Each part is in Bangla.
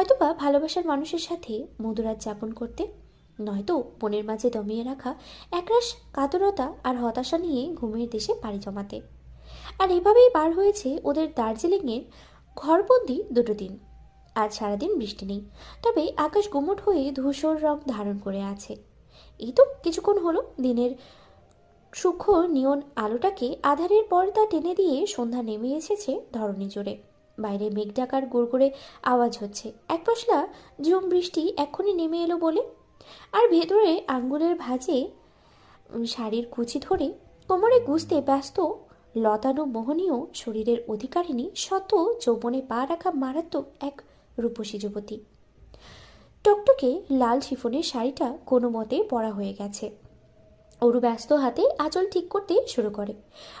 হয়তোবা ভালোবাসার মানুষের সাথে মধুরাত যাপন করতে, নয়তো বনের মাঝে দমিয়ে রাখা একরাশ কাতরতা আর হতাশা নিয়ে ঘুমের দেশে পাড়ি জমাতে। আর এভাবেই পার হয়েছে ওদের দার্জিলিংয়ের ঘরবন্দি দুটো দিন। আজ সারাদিন বৃষ্টি নেই, তবে আকাশ গুমট হয়ে ধূসর রং ধারণ করে আছে। এই তো কিছুক্ষণ হলো, দিনের সূক্ষ্ম নিয়ন আলোটাকে আধারের পর্দা টেনে দিয়ে সন্ধ্যা নেমে এসেছে ধরণী জোরে। বাইরে মেঘ ডাকার গুড়গুড়ে আওয়াজ হচ্ছে। এক পশলা ঝুম বৃষ্টি এক্ষুনি নেমে এলো বলে। আর ভেতরে আঙ্গুলের ভাঁজে শাড়ির কুচি ধরে কোমরে গুজতে ব্যস্ত লতানো মোহনীয় শরীরের অধিকারিণী শত যৌবনে পা রাখা মারাত্মক এক রূপসী যুবতী। টকটকে লাল শিফনের শাড়িটা কোনো মতে পরা হয়ে গেছে। অরু ব্যস্ত হাতে আঁচল ঠিক করতে শুরু করে।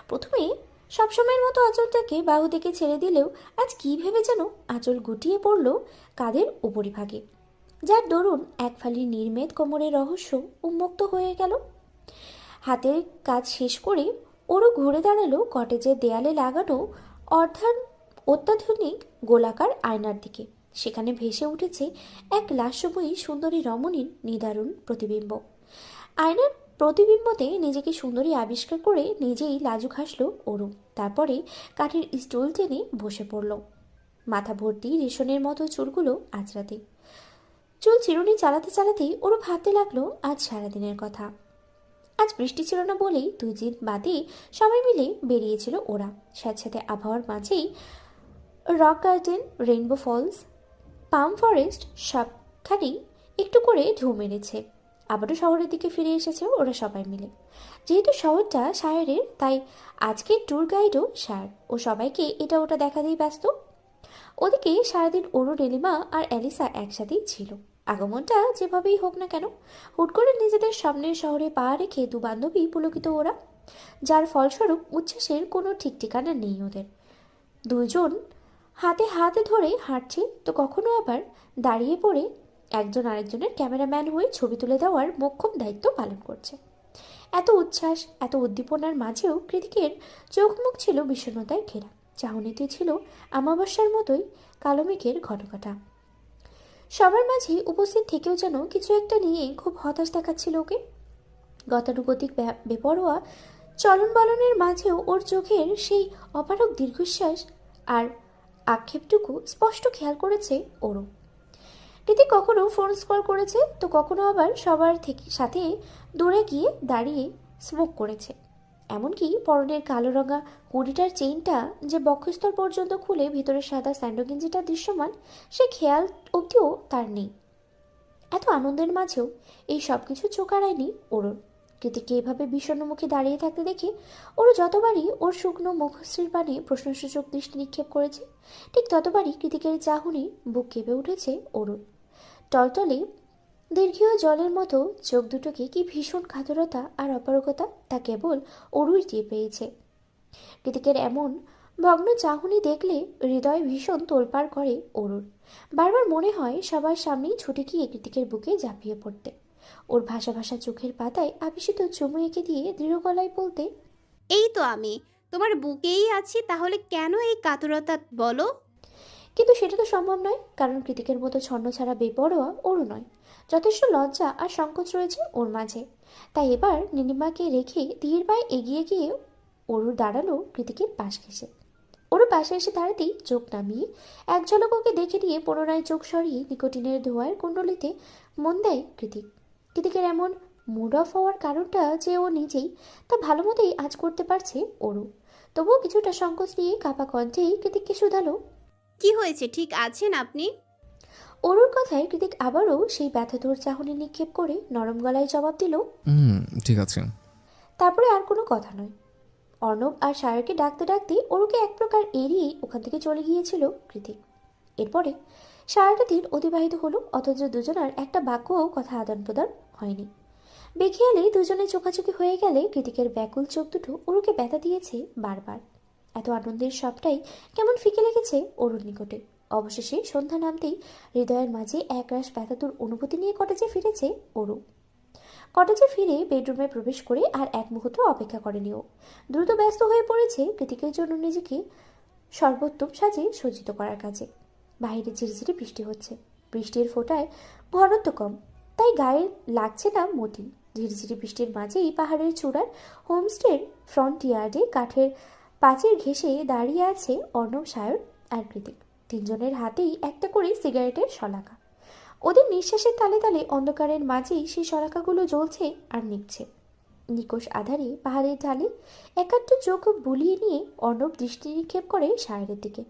প্রথমে সবসময়ের মতো আঁচলটাকে বাহু থেকে ছেড়ে দিলেও আজ কী ভেবে যেন আঁচল গুটিয়ে পড়ল কাদের উপরিভাগে। যার দরুন এক ফালি নির্মেদ কোমরের রহস্য উন্মুক্ত হয়ে গেল। হাতের কাজ শেষ করে ওরও ঘুরে দাঁড়াল কটেজের দেয়ালে লাগানো অর্ধান অত্যাধুনিক গোলাকার আয়নার দিকে। সেখানে ভেসে উঠেছে এক লাস্যময়ী সুন্দরী রমণীর নিদারুণ প্রতিবিম্ব। আয়নার প্রতিবিম্বতে নিজেকে সুন্দরী আবিষ্কার করে নিজেই লাজুক হাসলো অরু। তারপরে কাঠের স্টুল টেনে বসে পড়ল। মাথা ভর্তি রেশনের মতো চুলগুলো আঁচড়াতে। চুল চিরুনি চালাতে চালাতেই ওরও ভাবতে লাগল, আজ সারাদিনের কথা। আজ বৃষ্টি ছিল না বলেই দুই দিন বাদে সবাই মিলে বেরিয়েছিল ওরা। স্যাঁতস্যাঁতে আবহাওয়ার মাঝেই rock garden, rainbow falls, palm forest সবখানেই একটু করে ঢু মেরেছে আবারও শহরের দিকে ফিরে এসেছে ওরা সবাই মিলে। যেহেতু শহরটা শায়ারের তাই আজকের ট্যুর গাইডও শায়ার ও সবাইকে এটা ওটা দেখাতেই ব্যস্ত। ওদিকে সারাদিন অরু নীলিমা আর অ্যালিসা একসাথেই ছিল। আগমনটা যেভাবেই হোক না কেন, হুট করে নিজেদের সামনের শহরে পা রেখে দু বান্ধবী পুলকিত ওরা। যার ফলস্বরূপ উচ্ছ্বাসের কোনো ঠিক ঠিকানা নেই ওদের। দুজন হাতে হাতে ধরে হাঁটছে, তো কখনো আবার দাঁড়িয়ে পড়ে একজন আরেকজনের ক্যামেরাম্যান হয়ে ছবি তুলে দেওয়ার মোক্ষম দায়িত্ব পালন করছে। এত উচ্ছ্বাস, এত উদ্দীপনার মাঝেও কৃতিকের চোখ মুখ ছিল বিষণ্ণতায় ঘেরা। চাহনিতে ছিল আমাবস্যার মতোই কালো মেঘের ঘটঘটা সবার মাঝে উপস্থিত থেকেও যেন কিছু একটা নিয়ে খুব হতাশ দেখাচ্ছিল ওকে। গতানুগতিক বেপরোয়া চলন বলনের মাঝেও ওর চোখের সেই অপারক দীর্ঘশ্বাস আর আক্ষেপটুকু স্পষ্ট খেয়াল করেছে ওরও। রীতি কখনো ফোন স্কল করেছে? তো কখনো আবার সবার থেকে, সাথে দূরে গিয়ে দাঁড়িয়ে স্মোক করেছে। এমনকি পরনের কালো রঙা হুডিটার চেইনটা যে বক্ষস্থল পর্যন্ত খুলে ভিতরে সাদা স্যান্ডো গেঞ্জিটা দৃশ্যমান, সে খেয়াল অবধিও তার নেই। এত আনন্দের মাঝেও এই সব কিছু চোখ আড়ায়নি কৃতিককে এভাবে বিষণ্ণ মুখে দাঁড়িয়ে থাকতে দেখে ওর যতবারই ওর শুকনো মুখশ্রীর পানে প্রশ্নসূচক দৃষ্টি নিক্ষেপ করেছে, ঠিক ততবারই কৃতিকের চাহনি বুক কেঁপে উঠেছে অরুণ। টলটলে দীর্ঘীয় জলের মতো চোখ দুটোকে কি ভীষণ কাতরতা আর অপারগতা তা কেবল অরুই দিয়ে পেয়েছে। কৃতিকের এমন ভগ্ন চাহনি দেখলে হৃদয় ভীষণ তোলপাড় করে অরুর। বারবার মনে হয় সবার সামনেই ছুটে গিয়ে কৃতিকের বুকে ঝাঁপিয়ে পড়তে। ওর ভাষা ভাষা চোখের পাতায় আবিষিত চুমু এঁকে দিয়ে দৃঢ় গলায় বলতে, এই তো আমি। তোমার বুকেই আছি, তাহলে কেন এই কাতরতা বলো? কিন্তু সেটা তো সম্ভব নয়, কারণ কৃতিকের মতো ছন্ন ছাড়া বেপরোয়া ওরও নয়। যথেষ্ট লজ্জা আর সংকোচ রয়েছে ওর মাঝে। তাই এবার নীলিমাকে রেখে ধীর পায়ে এগিয়ে গিয়ে ওরু দাঁড়াল কৃতিকের পাশ ঘেসে ওরও পাশে এসে দাঁড়াতেই চোখ নামিয়ে এক ঝলক ওকে দেখে নিয়ে পুনরায় চোখ সরিয়ে নিকোটিনের ধোঁয়ার কুণ্ডলিতে মন দেয় কৃতিক। কৃতিকের এমন মুড অফ হওয়ার কারণটা যে ও নিজেই তা ভালো মতোই আজ করতে পারছে ওরু তবুও কিছুটা সংকোচ নিয়ে কাপা কণ্ঠেই কৃতিককে শুধালো কি হয়েছে? ঠিক আছেন আপনি? অরুর কথায় কৃতিক আবারও সেই ব্যথাধর চাহনি নিক্ষেপ করে নরম গলায় জবাব দিল হুম ঠিক আছে। তারপরে আর কোনো কথা নয়। অর্ণব আর সায়রকে ডাকতে ডাকতে অরুকে এক প্রকার এড়িয়ে ওখান থেকে চলে গিয়েছিল কৃতিক। এরপরে সারাটা দিন অতিবাহিত হলো অথচ দুজনার একটা বাক্যও কথা আদান প্রদান হয়নি। বেখিয়ালে দুজনে চোখাচোখি হয়ে গেলে কৃতিকের ব্যাকুল চোখ দুটো অরুকে ব্যথা দিয়েছে বারবার। এত আনন্দের সবটাই কেমন ফিকে লেগেছে অরুর নিকটে। অবশেষে সন্ধ্যা নামতেই হৃদয়ের মাঝে একরাশ ব্যথাতুর অনুভূতি নিয়ে কটেজে ফিরেছে অরু। কটেজে ফিরে বেডরুমে প্রবেশ করে আর এক মুহূর্ত অপেক্ষা করেনি ও দ্রুত ব্যস্ত হয়ে পড়েছে কৃতিকের জন্য নিজেকে সর্বোত্তম সাজে সজ্জিত করার কাজে। বাইরে ঝিরিঝিরি বৃষ্টি হচ্ছে। বৃষ্টির ফোঁটায় ঘনত্ব কম, তাই গায়ে লাগছে না মোটেই ঝিরিঝিরি বৃষ্টির মাঝেই পাহাড়ের চূড়ার হোমস্টের ফ্রন্ট ইয়ার্ডে কাঠের পাঁচির ঘেঁষে দাঁড়িয়ে আছে অর্ণব সায়র আর কৃতিক। তিনজনের হাতেই একটা করে সিগারেটের শলাকা। ওদের নিঃশ্বাসের তালে তালে অন্ধকারের মাঝেই সেই শলাকাগুলো জ্বলছে আর নিচ্ছে নিকোষ আধারে পাহাড়ের ঢালে একাত্ম চোখ বুলিয়ে নিয়ে অর্ণব দৃষ্টি নিক্ষেপ করে সায়রের দিকে।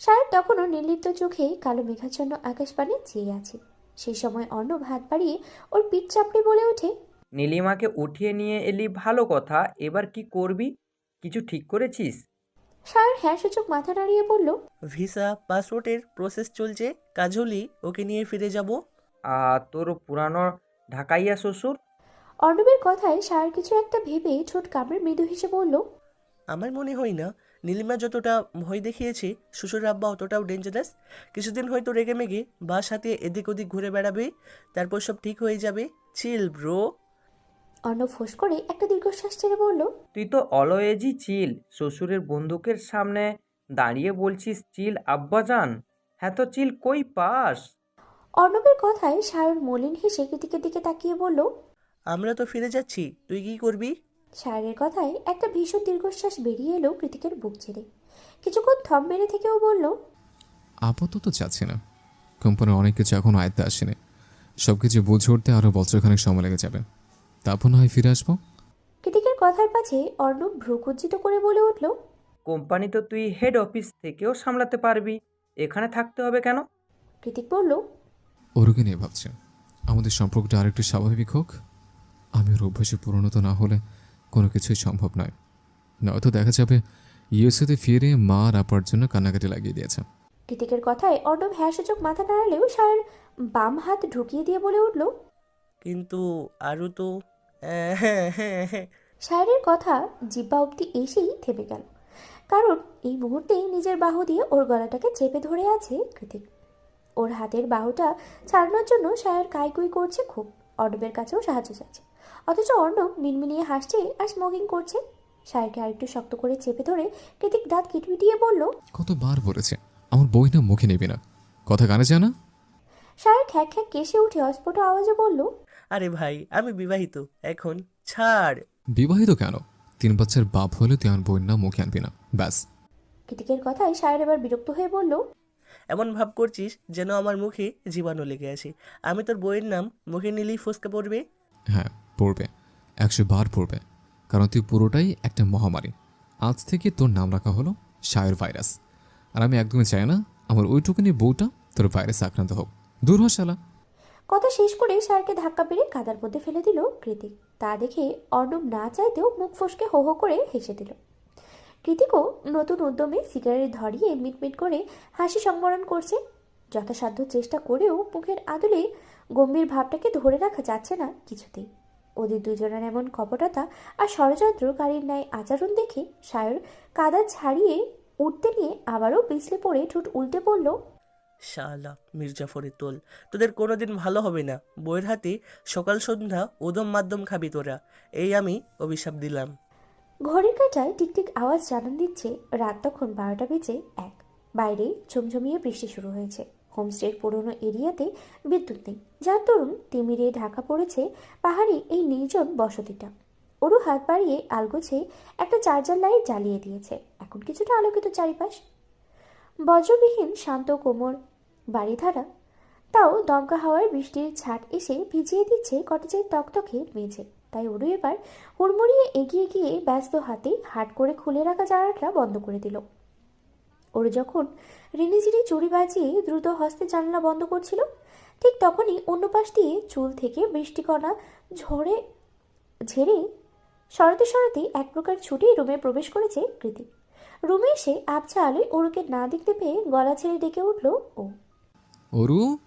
সায়র তখনও নির্লিপ্ত চোখে কালো মেঘাচ্ছন্ন আকাশপানে চেয়ে আছে। সেই সময় অর্ণব হাত বাড়িয়ে ওর পিঠ চাপড়ে বলে ওঠে, নীলিমাকে উঠিয়ে নিয়ে এলি ভালো কথা, এবার কি করবি? কিছু ঠিক করেছিস? সায়র হ্যাঁ সূচক মাথা নাড়িয়ে বলল ভিসা পাসপোর্টের প্রসেস চলছে। কাজ হলেই ওকে নিয়ে ফিরে যাব। আর তোর পুরানো ঢাকাইয়া শ্বশুর? অর্ণবের কথায় সায়র কিছু একটা ভেবে ঠোঁট কামড়ে মৃদু হেসে বলল আমার মনে হয় না নীলিমা যতটা ভয় দেখিয়েছে শ্বশুর আব্বা অতটাও ডেঞ্জারাস কিছুদিন হয়তো রেগে মেগে বা সাথে এদিক ওদিক ঘুরে বেড়াবে তারপর সব ঠিক হয়ে যাবে। চিল ব্রো অর্ণব ফোঁস করে একটা দীর্ঘশ্বাস ছেড়ে বলল তুই তো অলওয়েজই চিল। শ্বশুরের বন্দুকের সামনে দাঁড়িয়ে বলছিস চিল আব্বাজান? হ্যাঁ তো চিল কই পাস? অর্ণবের কথায় সায়র মলিন হেসে কৃতিকের দিকে তাকিয়ে বলল আমরা তো ফিরে যাচ্ছি তুই কি করবি? সায়রের কথায় একটা ভীষণ দীর্ঘশ্বাস বেরিয়ে এলো কৃতিকের বুক ছেড়ে। কিছুক্ষণ থম মেরে থেকেও বলল আপাতত চাচ্ছি না। কোম্পানির অনেক কিছু এখন আয়ত্তে আসেনি। সব কিছু বুঝে উঠতে আরও বছরখানেক সময় লেগে যাবে। তারপর না হয় ফিরে আসব। কৃতিকের কথার পাছে অর্ণব ভ্রুকুজ্জিত করে বলে উঠল কোম্পানি তো তুই হেড অফিস থেকেও সামলাতে পারবি। এখানে থাকতে হবে কেন? কৃতিক বলল ওরকে নিয়ে ভাবছি আমাদের সম্পর্কটা আরেকটু স্বাভাবিক হোক। আমি ওর অভ্যাসে পরিণত না হলে কোনো কিছুই সম্ভব নয়। নয়তো দেখা যাবে ইউএসএতে ফিরে মা আর আপার জন্য কান্নাকাটি লাগিয়ে দিয়েছে। কৃতিকের কথায় অর্ণব হ্যাঁ মাথা নাড়ালেও সায়র বাম হাত ঢুকিয়ে দিয়ে বলে উঠল কিন্তু আরও তো সায়রের কথা জিব্বা অব্দি এসেই থেমে গেল। কারণ এই মুহূর্তেই নিজের বাহু দিয়ে ওর গলাটাকে চেপে ধরে আছে কৃতিক। ওর হাতের বাহুটা ছাড়ানোর জন্য সায়র কাইকুই করছে খুব অর্ণবের কাছেও সাহায্য চাইছে। অথচ অর্ণব মিনমিনিয়ে হাসছে আর স্মোকিং করছে। সায়রকে আরেকটু শক্ত করে চেপে ধরে কৃতিক দাঁত কিটমিটিয়ে বলল কতবার বলেছে আমার বই না মুখে নেবে না। কথা কানে যায় না? সায়র খ্যাক খ্যাক কেসে উঠে অস্ফুট আওয়াজে বলল আরে ভাই আমি বিবাহিত এখন ছাড়। বিবাহিত কেন? তিন বাচ্চার বাপ হলে তুই আমার বইয়ের নাম মুখে আনবি না ব্যাস। কৃতিকের কথায় সায়র এবার বিরক্ত হয়ে বলল এমন ভাব করছিস যেন আমার মুখে জীবাণু লেগে আছে। আমি তোর বইয়ের নাম মুখে নিলেই ফুসকা পড়বে? হ্যাঁ পড়বে। একশো বার পড়বে। কারণ তুই পুরোটাই একটা মহামারী। আজ থেকে তোর নাম রাখা হলো শায়ের ভাইরাস। আর আমি একদমই চাই না আমার ওইটুকুনি বউটা তোর ভাইরাসে আক্রান্ত হোক। দূর হ শালা। কথা শেষ করে স্যারকে ধাক্কা পেরে কাদার মধ্যে ফেলে দিল কৃতিক। তা দেখে অর্ণব না চাইতেও মুখ ফসকে হো হো করে হেসে দিল। কৃতিকও নতুন উদ্যমে সিগারেট ধরিয়ে মিটমিট করে হাসি সংবরণ করছে। যথাসাধ্য চেষ্টা করেও মুখের আদলে গম্ভীর ভাবটাকে ধরে রাখা যাচ্ছে না কিছুতেই। ওদের দুজনের এমন কপটতা আর ষড়যন্ত্র গাড়ির ন্যায় আচরণ দেখে সায়র কাদা ছাড়িয়ে উঠতে নিয়ে আবারও পিছলে পড়ে ঠোঁট উল্টে পড়ল শালা মির্জাফরের তোল। তোদের কোনোদিন ভালো হবে না। বইয়ের হাতে সকাল সন্ধ্যা উদম মাধ্যম খাবি তোরা। এই আমি অভিশাপ দিলাম। ঘড়ির কাঁটায় টিকটিক আওয়াজ জানান দিচ্ছে, রাত তখন বারোটা বেজে এক। বাইরে ঝমঝমিয়ে বৃষ্টি শুরু হয়েছে। হোমস্টের পুরনো এরিয়াতে বিদ্যুৎ নেই। যার দরুন তিমিরে ঢাকা পড়েছে পাহাড়ি এই নির্জন বসতিটা। ওরু হাত বাড়িয়ে আলগোছে একটা চার্জার লাইট জ্বালিয়ে দিয়েছে। এখন কিছুটা আলোকিত চারিপাশ বজ্রবিহীন, শান্ত, কোমর বাড়িধারা তাও দমকা হাওয়ার বৃষ্টির ছাট এসে ভিজিয়ে দিচ্ছে কটেজের তকতকে মেঝে। তাই ওরু এবার হুড়মুড়িয়ে এগিয়ে গিয়ে ব্যস্ত হাতে হাট করে খুলে রাখা জানালাটা বন্ধ করে দিল। ওর যখন রিনিঝিরি চুরি বাজিয়ে দ্রুত হস্তে জানলা বন্ধ করছিল, ঠিক তখনই অন্য পাশ দিয়ে চুল থেকে বৃষ্টিকণা ঝরে, ঝেড়ে সরাতে সরাতে এক প্রকার ছুটি রুমে প্রবেশ করেছে কৃতিক রুমে এসে আবছা আলোয় ওরুকে না দেখতে পেয়ে গলা ছেড়ে ডেকে উঠল ও। অরু?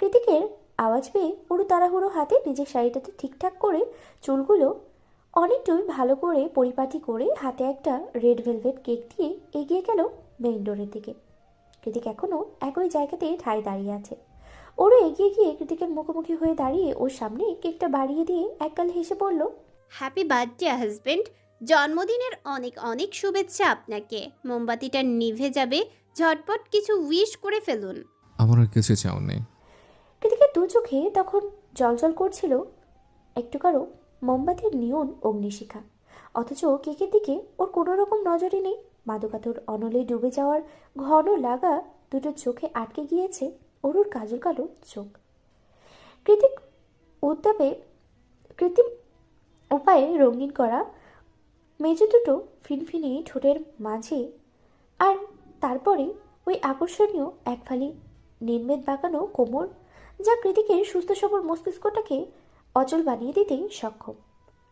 কৃতিকের আওয়াজ পেয়ে পুরো তাড়াহুড়ো হাতে নিজের শাড়িটাতে ঠিকঠাক করে চুলগুলো অনেকটুই ভালো করে পরিপাটি করে হাতে একটা রেড ভেলভেট কেক দিয়ে এগিয়ে গেল মেইন ডোরের দিকে। কৃতিক এখনও একই জায়গাতে ঠাই দাঁড়িয়ে আছে। ওরও এগিয়ে গিয়ে কৃতিকের মুখোমুখি হয়ে দাঁড়িয়ে ওর সামনে কেকটা বাড়িয়ে দিয়ে একগাল হেসে বলল হ্যাপি বার্থডে হাজবেন্ড জন্মদিনের অনেক অনেক শুভেচ্ছা আপনাকে। মোমবাতিটা নিভে যাবে ঝটপট কিছু উইশ করে ফেলুন। আমার আর কিছু চাও নেই। কৃতিকের দু চোখে তখন জলজল করছিল একটু কারও মোমবাতির নিয়ন অগ্নিশিখা। অথচ কেকের দিকে ওর কোনো রকম নজরই নেই। মাদকাতুর অনলে ডুবে যাওয়ার ঘন লাগা দুটো চোখে আটকে গিয়েছে অরুর কাজল কালো চোখ। কৃতিক উত্তাপে কৃত্রিম উপায়ে রঙিন করা মেজে দুটো ফিনফিনে ঠোঁটের মাঝে আর তারপরে ওই আকর্ষণীয় এক ফালি নির্মেদ বাঁকানো কোমর যা কৃতিকের সুস্থ সবল মস্তিষ্কটাকে অচল বানিয়ে দিতে সক্ষম।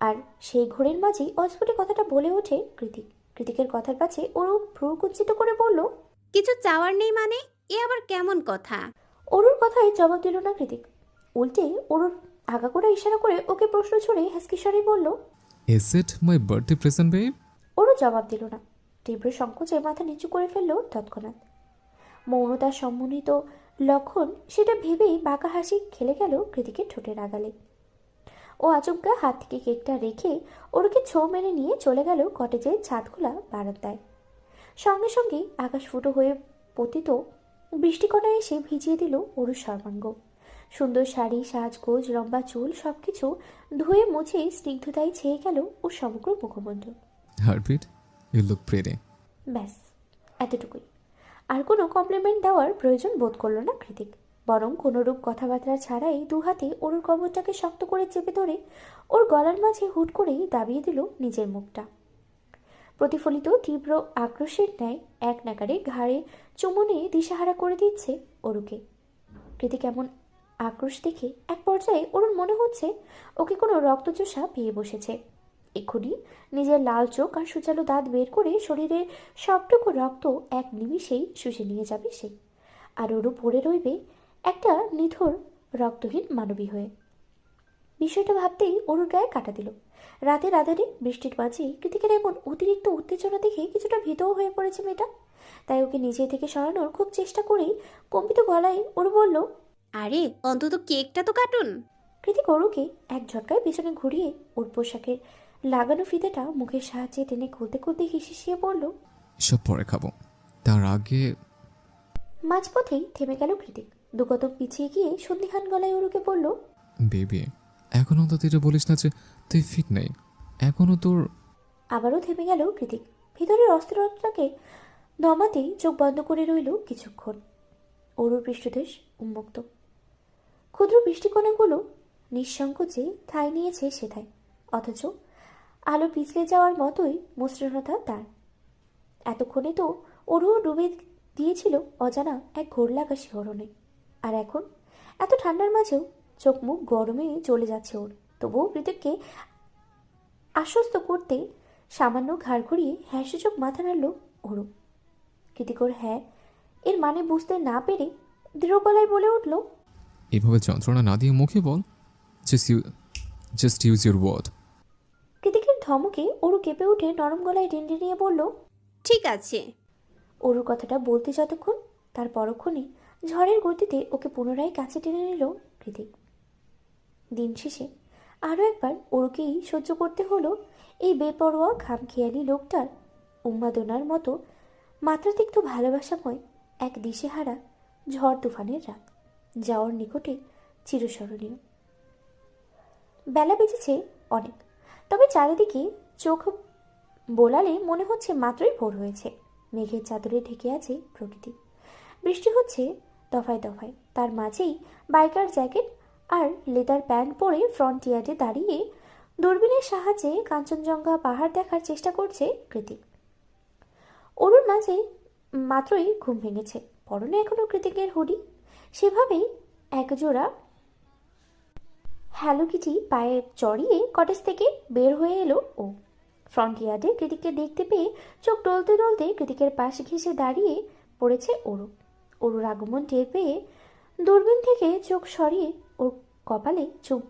আর সেই ঘোরের মাঝেই অস্ফুটে কথাটা বলে ওঠে কৃতিক। কৃতিকের কথার কাছে ওরও ভ্রু কুঞ্চিত করে বলল কিছু চাওয়ার নেই মানে? এ আবার কেমন কথা? অরুর কথায় জবাব দিল না কৃতিক। উল্টে অরুর আগাগোড়া ইশারা করে ওকে প্রশ্ন ছড়ে হ্যাসকিসারি বলল is it my birthday present babe ওরও জবাব দিল না। তীব্র সংকোচে মাথা নিচু করে ফেলল তৎক্ষণাৎ। মৌনতার সম্মোহিত লক্ষণ সেটা ভেবেই বাঁকা হাসি খেলে গেল কৃতিকের ঠোঁটের আগালে ও আচমকা হাত থেকে কেকটা রেখে ওরকে ছো মেরে নিয়ে চলে গেল কটেজের ছাদখোলা বারান্দায়। সঙ্গে সঙ্গেই আকাশ ফুটো হয়ে পতিত বৃষ্টিকণা এসে ভিজিয়ে দিল ওরুর সর্বাঙ্গ সুন্দর শাড়ি সাজগোজ লম্বা চুল সবকিছু ধুয়ে মুছে স্নিগ্ধতায় ছেয়ে গেল ওর সমগ্র মুখমণ্ডল। হার্টবিট? ইউ লুক প্রেরে ব্যাস এতটুকুই। আর কোনো কমপ্লিমেন্ট দেওয়ার প্রয়োজন বোধ করল না কৃতিক। বরং কোনোরূপ কথাবার্তা ছাড়াই দু হাতে ওর কবরটাকে শক্ত করে চেপে ধরে ওর গলার মাঝে হুট করেই দাবিয়ে দিল নিজের মুখটা। প্রতিফলিত তীব্র আক্রোশের ন্যায় এক নাগারে ঘাড়ে চুমনে দিশাহারা করে দিচ্ছে ওরুকে কৃতিক এমন আক্রোশ দেখে এক পর্যায়ে ওর মনে হচ্ছে ওকে কোনো রক্তচোষা পেয়ে বসেছে। এক্ষুনি নিজের লাল চোখ আর সুচালো দাঁত বের করে শরীরের সবটুকু রক্ত এক নিমিষেই শুষে নিয়ে যাবে সে। আর ওরও পড়ে রইবে একটা নিথর, রক্তহীন মানবী হয়ে। বিষয়টা ভাবতেই ওরুর গায়ে কাটা দিল। রাতের আধারে বৃষ্টির মাঝে কৃতিকের এমন অতিরিক্ত উত্তেজনা দেখে কিছুটা ভীতও হয়ে পড়েছে মেয়েটা। তাই ওকে নিজে থেকে সরানোর খুব চেষ্টা করেই কম্পিত গলায় ওর বলল আরে অন্তত কেকটা তো কাটুন। কৃতিক অরুকে এক ঝটকায় পেছনে ঘুরিয়ে ওর পোশাকের লাগানো ফিতেটা মুখের সাহায্যে টেনে খুলতে খুলতে হিসিয়ে পড়ল সব পরে খাব। তার আগে মাঝপথেই থেমে গেল কৃতিক। দু কদম পিছিয়ে গিয়ে সন্ধিহান গলায় অরুকে বলল বেবি এখন অন্তত এটা বলিস না যে তুই ফিট নেই। এখনও তোর আবারও থেমে গেল কৃতিক। ভিতরের অস্থিরতাকে নমাতেই চোখ বন্ধ করে রইল কিছুক্ষণ। অরুর পৃষ্ঠদেশ উন্মুক্ত। ক্ষুদ্র বৃষ্টিকণাগুলো নিঃসংকোচে ঠাঁই নিয়েছে সেথায়, অথচ আলো পিছলে যাওয়ার মতোই মসৃণতা তার। এতক্ষণে তো ওরও ডুবে দিয়েছিল অজানা এক ঘোর লাগা শিহরণে আর এখন এত ঠান্ডার মাঝেও চোখ মুখ গরমে চলে যাচ্ছে ওর। তবুও কৃতিককে আশ্বস্ত করতে সামান্য ঘাড় ঘুরিয়ে হ্যাঁ সূচক মাথা নাড়ল ওরও কৃতিকর হ্যাঁ এর মানে বুঝতে না পেরে দৃঢ় গলায় বলে উঠল এভাবে যন্ত্রণা না দিয়ে মুখে বল just you just use your word কৃতিকের ধমকে ওরু কেঁপে উঠে নরম গলায় ডেন্ডে নিয়ে বলল ঠিক আছে। অরুর কথাটা বলতে যতক্ষণ তার পরক্ষণে ঝড়ের গতিতে ওকে পুনরায় কাছে টেনে নিল কৃতিক। দিন শেষে আরও একবার ওরকেই সহ্য করতে হলো এই বেপরোয়া খামখেয়ালি লোকটার উন্মাদনার মতো মাত্রাতিক্ত ভালোবাসাময় এক দিশেহারা ঝড় তুফানের রাত। যাওয়ার নিকটে চিরস্মরণীয়। বেলা বেজেছে অনেক, তবে চারিদিকে চোখ বোলালে মনে হচ্ছে মাত্রই ভোর হয়েছে। মেঘের চাদরে ঢেকে আছে প্রকৃতি। বৃষ্টি হচ্ছে দফায় দফায়। তার মাঝেই বাইকার জ্যাকেট আর লেদার প্যান্ট পরে ফ্রন্ট ইয়ার্ডে দাঁড়িয়ে দূরবীনের সাহায্যে কাঞ্চনজঙ্ঘা পাহাড় দেখার চেষ্টা করছে কৃতিক। অরুর মাঝে মাত্রই ঘুম ভেঙেছে। পরনে এখনও কৃতিকের হুডি। সেভাবেই একজোড়া হ্যালো কিটি পায়ে চড়িয়ে কটেজ থেকে বের হয়ে এলো ও। ফ্রন্ট ইয়ার্ডে কৃতিককে দেখতে পেয়ে চোখ টলতে টলতে কৃতিকের পাশে ঘেঁষে দাঁড়িয়ে পড়েছে ওরু। ওরুর আগমন টের পেয়ে দূরবীন থেকে চোখ সরিয়ে ওর কপালে চুপ,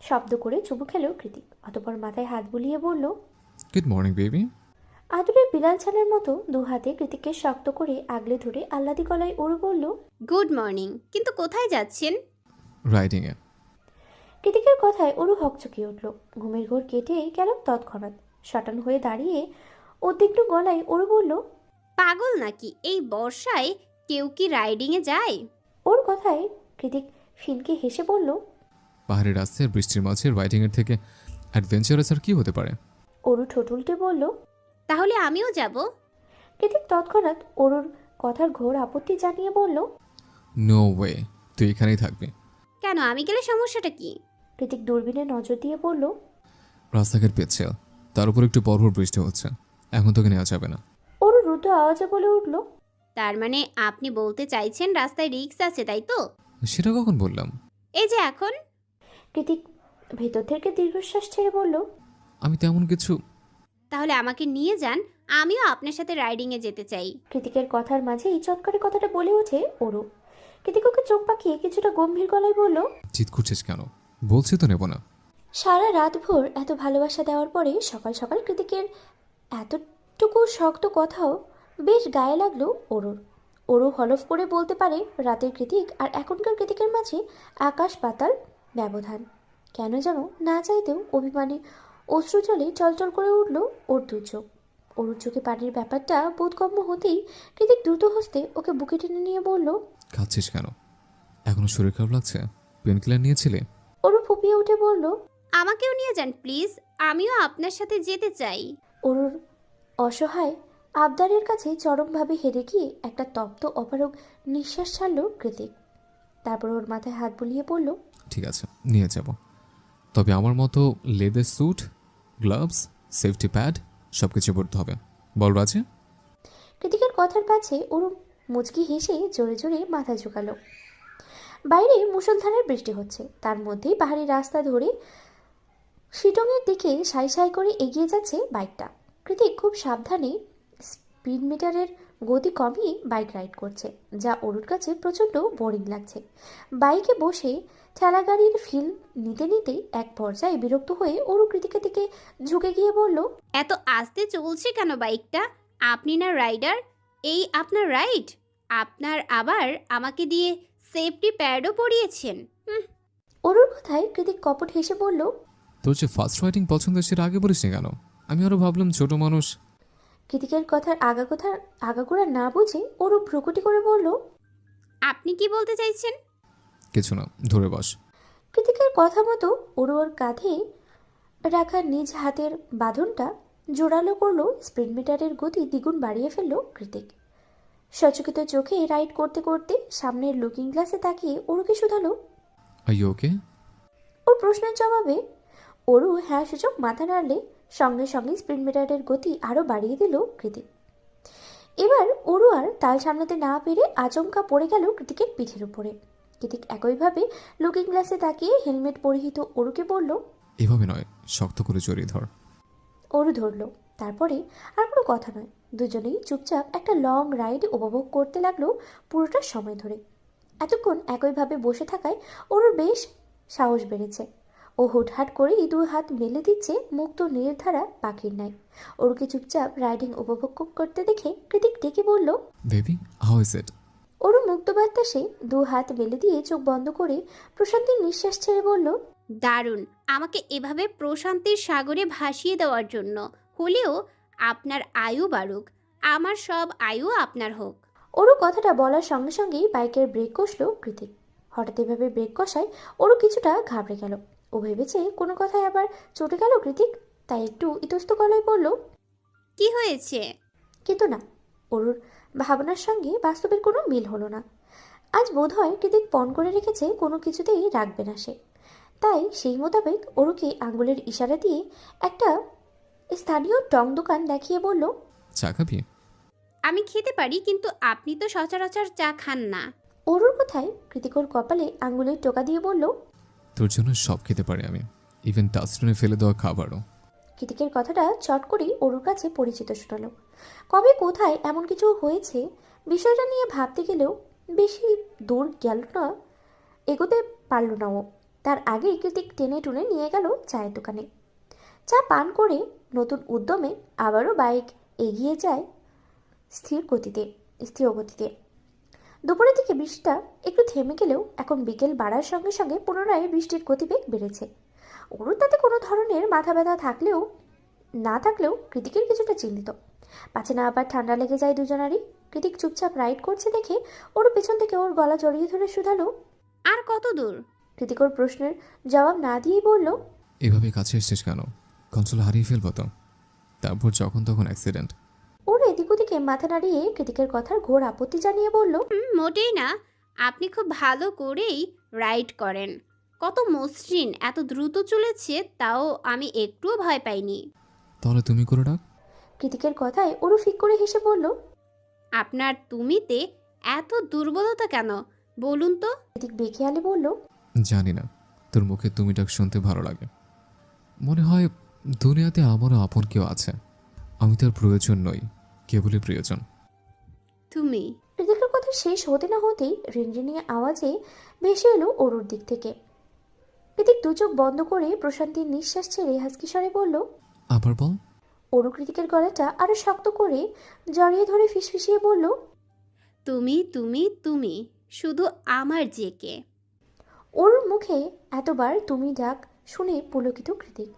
শব্দ করে চুমু খেল কৃতিক অতপর মাথায় হাত বুলিয়ে বলল গুড মর্নিং বেবি আদুরের বিড়াল ছানার মতো দু হাতে কৃতিককে শক্ত করে আগলে ধরে আহ্লাদি গলায় ওরু বলল গুড মর্নিং কিন্তু কোথায় যাচ্ছেন? রাইডিংয়ে কৃতিকের কথায় ওরু হকচকিয়ে উঠল। ঘুমের ঘোর কেটে গেল তৎক্ষণাৎ। শটান হয়ে দাঁড়িয়ে উদ্বিগ্ন গলায় ওরু বলল পাগল নাকি? এই বর্ষায় কেউ কি রাইডিংয়ে যায়? ওর কথায় কৃতিক ফিনকে হেসে বলল পাহাড়ের রাস্তায় বৃষ্টির মাঝে রাইডিংয়ের থেকে অ্যাডভেঞ্চারাস আর কি হতে পারে? অরু ঠোঁট উল্টে বলল তাহলে আমিও যাব। কৃতিক তৎক্ষণাৎ অরুর কথার ঘোর আপত্তি জানিয়ে বলল নো ওয়ে তুই এখানেই থাকবি। কেন আমি গেলে সমস্যাটা কি? কৃতিক দূরবীনে নজর দিয়ে বলল রাস্তাঘাট পেচ্ছিল তার উপর একটু পরপর বৃষ্টি হচ্ছে এখন তোকে নেওয়া যাবে না। অরু রুদ্ধ আওয়াজে বলে উঠল তার মানে আপনি বলতে চাইছেন রাস্তায় রিক্স আছে তাই তো? সেটা কখন বললাম? এই যে এখন। কৃতিক ভেতর থেকে দীর্ঘশ্বাস ছেড়ে বলল আমি তেমন কিছু তাহলে আমাকে নিয়ে যান আমিও আপনার সাথে রাইডিংয়ে যেতে চাই। কৃতিকের কথার মাঝেই চটকারে কথাটা বলে ওঠে অরু কৃতিক ওকে চোখ পাকিয়ে কিছুটা গম্ভীর গলায় বলল চিৎ করছিস কেন? বলছি তো নেব না। সারা রাত ভোর এত ভালোবাসা দেওয়ার পরে সকাল সকাল কৃতিকের এতটুকু শক্ত কথাও বেশ গায়ে লাগল অরুর অরু হলফ করে বলতে পারে রাতের কৃতিক আর এখনকার কৃতিকের মাঝে আকাশ পাতাল ব্যবধান। কেন যেন না চাইতেও অভিমানী অশ্রু জলে চলচল করে উঠল ওর দু চোখ। অরুর চোখে পানির ব্যাপারটা বোধগম্য হতেই কৃতিক দ্রুত হস্তে ওকে বুকে টেনে নিয়ে বলল খাচ্ছিস কেন? এখনও শরীর খারাপ লাগছে? পেন কিলার নিয়েছিলে? অরু ফুপিয়ে উঠে বলল আমাকেও নিয়ে যান প্লিজ। আমিও আপনার সাথে যেতে চাই। অরুর অসহায় আবদারের কাছে চরমভাবে হেরে গিয়ে একটা তপ্ত অপারক নিঃশ্বাস ছাড়ল কৃতিক। তারপর ওর মাথায় হাত বুলিয়ে বলল ঠিক আছে নিয়ে যাব। তবে আমার মতো leather suit gloves safety pad সব কিছু পড়তে হবে। বল রাজে। কৃতিকের কথার পাছে ওর মুচকি হেসে জোরে জোরে মাথা ঝুঁকালো। বাইরে মুষলধারার বৃষ্টি হচ্ছে। তার মধ্যেই পাহাড়ি রাস্তা ধরে শিটংয়ের দিকে সাই সাই করে এগিয়ে যাচ্ছে বাইকটা। কৃতিক খুব সাবধানে স্পিড মিটারের গতি কমিয়ে বাইক রাইড করছে, যা অরুর কাছে প্রচণ্ড বোরিং লাগছে। বাইকে বসে ঠেলা গাড়ির ফিল নিতে নিতে এক পর্যায়ে বিরক্ত হয়ে অরু কৃতিকের দিকে ঝুঁকে গিয়ে বলল এত আস্তে চলছে কেন বাইকটা? আপনি না রাইডার? এই আপনার রাইড? আপনার আবার আমাকে দিয়ে সেফটি প্যাডও পরিয়েছেন। হুম, অরুর কথায় কৃতিক কপট হেসে বলল তোর যে ফার্স্ট রাইডিং পছন্দ সেটা আগে বলিস কেন? আমি আরও ভাবলাম ছোট মানুষ। কৃতিকের কথার আগা কথার আগাগোড়া না বুঝে ওরও ভ্রুকুটি করে বলল আপনি কি বলতে চাইছেন? কিছু না ধরে বস। কৃতিকের কথা মতো ওরু ওর কাঁধে রাখা নিজ হাতের বাঁধনটা জোরালো করল স্পিড মিটারের গতি দ্বিগুণ বাড়িয়ে ফেলল কৃতিক। সচকিত চোখে রাইড করতে করতে সামনের লুকিং গ্লাসে তাকিয়ে ওরুকে শুধালো। আই ওকে? ওর প্রশ্নের জবাবে ওরু হ্যাঁ সূচক মাথা নাড়লে সঙ্গে সঙ্গে স্পিড মিটারের গতি আরও বাড়িয়ে দিল কৃতিক। এবার অরু আর তাল সামলাতে না পেরে আচমকা পড়ে গেল কৃতিকের পিঠের উপরে। কৃতিক একইভাবে লুকিং গ্লাসে তাকিয়ে হেলমেট পরিহিত অরুকে বলল এভাবে নয় শক্ত করে জড়িয়ে ধর। অরু ধরলো। তারপরে আর কোনো কথা নয়। দুজনেই চুপচাপ একটা লং রাইড উপভোগ করতে লাগল পুরোটা সময় ধরে। এতক্ষণ একইভাবে বসে থাকায় অরুর বেশ সাহস বেড়েছে। ও হুটহাট করেই দু হাত মেলে দিচ্ছে মুক্ত নির্ধারা পাখির নাই ওরকে চুপচাপ রাইডিং উপভোগ করতে দেখে কৃতিক ডেকে বলল বেবি হাউ ইজ ইট ওরু মুক্ত বাতাসে দু হাত মেলে দিয়ে চোখ বন্ধ করে প্রশান্তির নিঃশ্বাস ছেড়ে বলল দারুণ আমাকে এভাবে প্রশান্তির সাগরে ভাসিয়ে দেওয়ার জন্য। হলেও আপনার আয়ু বাড়ুক আমার সব আয়ু আপনার হোক। ওরও কথাটা বলার সঙ্গে সঙ্গেই বাইকের ব্রেক কষলো কৃতিক। হঠাৎ এভাবে ব্রেক কষায় ওরও কিছুটা ঘাবড়ে গেল। ও ভেবেছে কোনো কথায় আবার চটে গেল কৃতিক তাই একটু ইতস্ত গলায় বলল কি হয়েছে? কিন্তু না ওরুর ভাবনার সঙ্গে বাস্তবের কোনো মিল হলো না। আজ বোধ হয় কৃতিক পণ করে রেখেছে কোনো কিছুতেই রাখবে না সে। তাই সেই মোতাবেক ওরুকে আঙ্গুলের ইশারা দিয়ে একটা স্থানীয় টং দোকান দেখিয়ে বলল চা খাবি? আমি খেতে পারি কিন্তু আপনি তো সচরাচর চা খান না। অরুর কথায় কৃতিকর কপালে আঙ্গুলের টোকা দিয়ে বলল তোর জন্য সব খেতে পারি আমি। ইভেন ডাস্টবিনে ফেলে দেওয়া খাবারও। কৃতিকের কথাটা চট করেই অরুর কাছে পরিচিত শোনালো। কবে কোথায় এমন কিছু হয়েছে? বিষয়টা নিয়ে ভাবতে গেলেও বেশি দূর গেল না, এগোতে পারল না ও। তার আগেই কৃতিক টেনে টুনে নিয়ে গেল চায়ের দোকানে। চা পান করে নতুন উদ্যমে আবারও বাইক এগিয়ে যায় স্থির গতিতে স্থির গতিতে। দুপুরের দিকে বৃষ্টিটা একটু থেমে গেলেও এখন বিকেল বাড়ার সঙ্গে সঙ্গে পুনরায় বৃষ্টির গতিবেগ বেড়েছে। ওরও তাতে কোনো ধরনের মাথা ব্যথা থাকলেও না থাকলেও কৃতিকের কিছুটা চিন্তিত। পাছে না আবার ঠান্ডা লেগে যায় দুজনারই। কৃতিক চুপচাপ রাইড করছে দেখে ওর পেছন থেকে ওর গলা জড়িয়ে ধরে শুধালো। আর কত দূর? কৃতিক ওর প্রশ্নের জবাব না দিয়েই বলল এভাবে কাছে এসছিস কেন? কন্ট্রোল হারিয়ে ফেলব তো। তারপর যখন তখন অ্যাক্সিডেন্ট ওর এদিক ওদিকে মাথা নাড়িয়ে কৃতিকের কথার ঘোর আপত্তি জানিয়ে বলল হুম, মোটেই না। আপনি খুব ভালো করেই রাইড করেন। কত মসৃণ এত দ্রুত চলেছে তাও আমি একটুও ভয় পাইনি। তাহলে তুমি করে ডাক। কৃতিকের কথায় ওরু ফিক করে হেসে বলল আপনার তুমিতে এত দুর্বলতা কেন? বলুন তো। কৃতিক বেখেয়ালে বলল জানি না তোর মুখে তুমি ডাক শুনতে ভালো লাগে। মনে হয় দুনিয়াতে আমারও আপন কেউ আছে। আমি তার প্রয়োজন নই কেবলই প্রয়োজন। তুমি। কৃতিকের কথা শেষ হতে না হতেই রিনরিনিয়ে আওয়াজে ভেসে এলো অরুর দিক থেকে। কৃতিক দু চোখ বন্ধ করে প্রশান্তির নিঃশ্বাস ছেড়ে হাসকি স্বরে বলল আবার বল। অরু কৃতিকের গলাটা আরও শক্ত করে জড়িয়ে ধরে ফিসফিসিয়ে বলল তুমি তুমি তুমি শুধু আমার যে কে অরুর মুখে এতবার তুমি ডাক শুনে পুলকিত কৃতিক।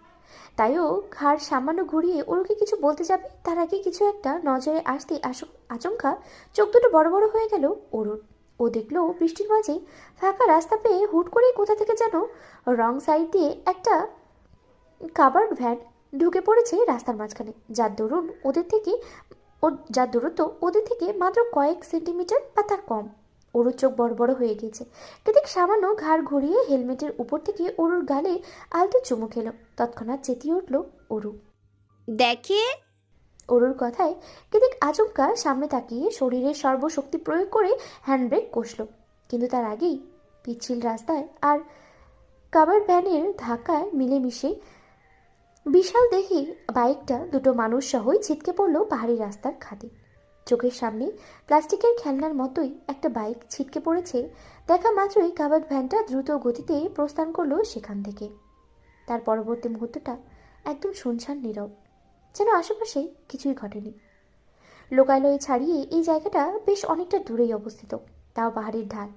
তাইও ঘাড় সামান্য ঘুরিয়ে ওরুকে কিছু বলতে যাবে তার আগে কিছু একটা নজরে আসতে আচমকা চোখ দুটো বড় বড় হয়ে গেল অরুর। ও দেখল বৃষ্টির মাঝে ফাঁকা রাস্তা পেয়ে হুট করে কোথা থেকে যেন রং সাইড দিয়ে একটা কাবার্ড ভ্যান ঢুকে পড়েছে রাস্তার মাঝখানে। যার দরুন ওদের থেকে যার দূরত্ব ওদের থেকে মাত্র কয়েক সেন্টিমিটার বা তার কম। ওরুর চোখ বড় বড় হয়ে গিয়েছে। কৃতিক সামান্য ঘাড় ঘুরিয়ে হেলমেটের উপর থেকে ওরুর গালে আলতো চুমু খেলো। তৎক্ষণাৎ চেতিয়ে উঠল ওরু দেখে অরুর কথায় কৃতিক আচমকা সামনে তাকিয়ে শরীরের সর্বশক্তি প্রয়োগ করে হ্যান্ডব্রেক কষল। কিন্তু তার আগেই পিচ্ছিল রাস্তায় আর কাবার ভ্যানের ধাক্কায় মিলেমিশে বিশাল দেহি বাইকটা দুটো মানুষ সহই ছিটকে পড়ল পাহাড়ি রাস্তার খাদে। চোখের সামনে প্লাস্টিকের খেলনার মতোই একটা বাইক ছিটকে পড়েছে, দেখা মাত্রই কাবার ভ্যানটা দ্রুত গতিতে প্রস্থান করল সেখান থেকে। তার পরবর্তী মুহূর্তটা একদম শুনশান নীরব। যেন আশেপাশে কিছুই ঘটেনি। লোকালয়ে ছাড়িয়ে এই জায়গাটা বেশ অনেকটা দূরেই অবস্থিত। তাও পাহাড়ির ঢাল।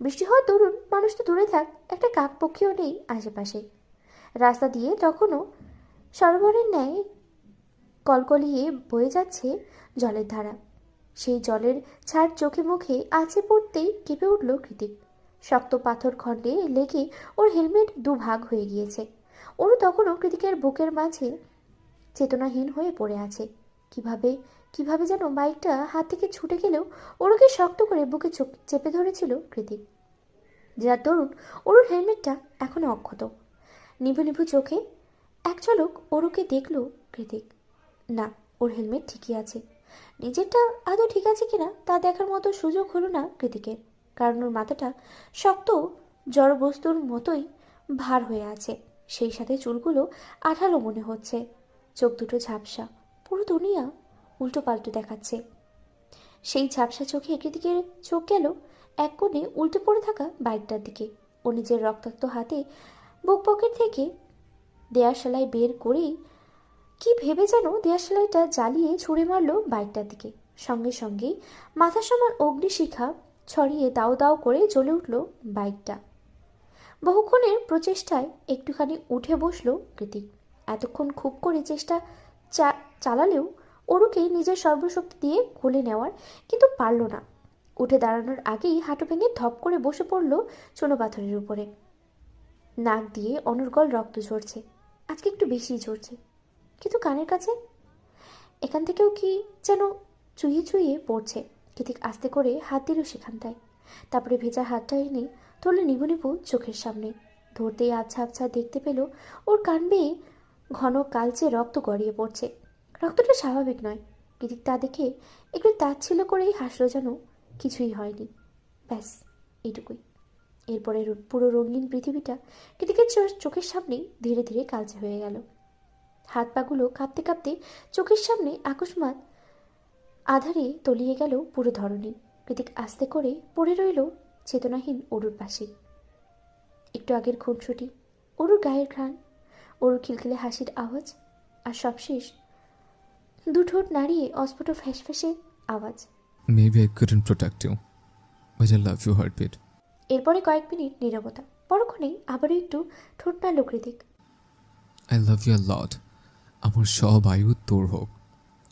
বৃষ্টি হওয়ার দরুন মানুষ তো দূরে থাক, একটা কাকপক্ষীও নেই আশেপাশে। রাস্তা দিয়ে তখনও সরোবরের ন্যায় কলকলিয়ে বয়ে যাচ্ছে জলের ধারা। সেই জলের ছাড় চোখে মুখে আছে পড়তেই কেঁপে উঠল কৃতিক। শক্ত পাথর খণ্ডে লেগে ওর হেলমেট দুভাগ হয়ে গিয়েছে। ওরও তখনও কৃতিকের বুকের মাঝে চেতনাহীন হয়ে পড়ে আছে। কীভাবে কীভাবে যেন বাইকটা হাত থেকে ছুটে গেলেও ওরকে শক্ত করে বুকে চেপে ধরেছিল কৃতিক। যার দরুন ওর হেলমেটটা এখনও অক্ষত। নিভু নিভু চোখে এক ঝলক ওরকে দেখল কৃতিক। না, ওর হেলমেট ঠিকই আছে। নিজেরটা আদৌ ঠিক আছে কিনা তা দেখার মতো সুযোগ হলো না কৃতিকের, কারণ ওর মাথাটা শক্ত, জড়বস্তুর মতোই ভার হয়ে আছে। সেই সাথে চুলগুলো আঠালো মনে হচ্ছে। চোখ দুটো ঝাপসা, পুরো দুনিয়া উল্টো পাল্টো দেখাচ্ছে। সেই ঝাপসা চোখে কৃতিকের চোখ গেল, এক কোণে উল্টে পড়ে থাকা বাইকটার দিকে। ও নিজের রক্তাক্ত হাতে বুক পকেট থেকে দেয়ার সেলাই বের করেই কি ভেবে যেন দেয়ার সেলাইটা জ্বালিয়ে ছুঁড়ে মারলো বাইকটার দিকে। সঙ্গে সঙ্গেই মাথা সমান অগ্নিশিখা ছড়িয়ে দাও দাও করে জ্বলে উঠল বাইকটা। বহুক্ষণের প্রচেষ্টায় একটুখানি উঠে বসল কৃতিক। এতক্ষণ খুব করে চেষ্টা চা- চালালেও ওরুকে নিজের সর্বশক্তি দিয়ে খুলে নেওয়ার কিন্তু পারল না। উঠে দাঁড়ানোর আগেই হাঁটু ভেঙে ধপ করে বসে পড়ল চুনো পাথরের উপরে। নাক দিয়ে অনর্গল রক্ত ঝরছে। আজকে একটু বেশিই ঝরছে। কিন্তু কানের কাছে? এখান থেকেও কি যেন চুইয়ে চুইয়ে পড়ছে। কৃতিক আস্তে করে হাত দিল সেখানটায়। তারপরে ভেজা হাতটা এনে ধরলে নিবু নিবু চোখের সামনে। ধরতেই আবছা আবছা দেখতে পেল ওর কান বেয়ে ঘন কালচে রক্ত গড়িয়ে পড়ছে। রক্তটা স্বাভাবিক নয় কৃতিক তা দেখে একটু তাচ্ছিল করেই হাসলো যেন কিছুই হয়নি। ব্যাস, এইটুকুই। এরপরে পুরো রঙিন পৃথিবীটা কৃতিকের চোখের সামনেই ধীরে ধীরে কালচে হয়ে গেল। হাত পাগুলো কাঁপতে কাঁপতে চোখের সামনে আকস্মাত আধারে তলিয়ে গেল পুরো ধরনী কৃতিক আস্তে করে পড়ে রইল চেতনাহীন অরুর পাশে। একটু আগের খুনসুটি, অরুর গায়ের ঘ্রাণ অরুর খিলখিলে হাসির আওয়াজ আর সবশেষ দু ঠোঁট নাড়িয়ে অস্ফুট ফ্যাসফ্যাসে আওয়াজ। Maybe I couldn't protect you but I love you heartbeat এরপরে কয়েক মিনিট নীরবতা। পরক্ষণেই আবারও একটু ঠোঁট নাড়ল Kritik I love you lot আমার সব আয়ু তোর হোক।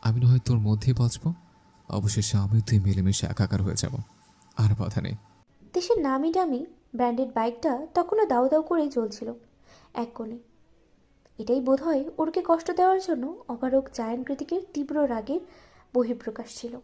আমি না হয় তোর মধ্যেই বাঁচব। অবশেষে আমি তুই মিলেমিশে একাকার হয়ে যাব। আর বাধা নেই। দেশের নামি দামি ব্র্যান্ডেড বাইকটা তখনও দাউ দাউ করেই চলছিল এক কোণে। এটাই বোধ হয় ওরকে কষ্ট দেওয়ার জন্য অপারক জায়ান কৃতিকের তীব্র রাগের বহিঃপ্রকাশ ছিল।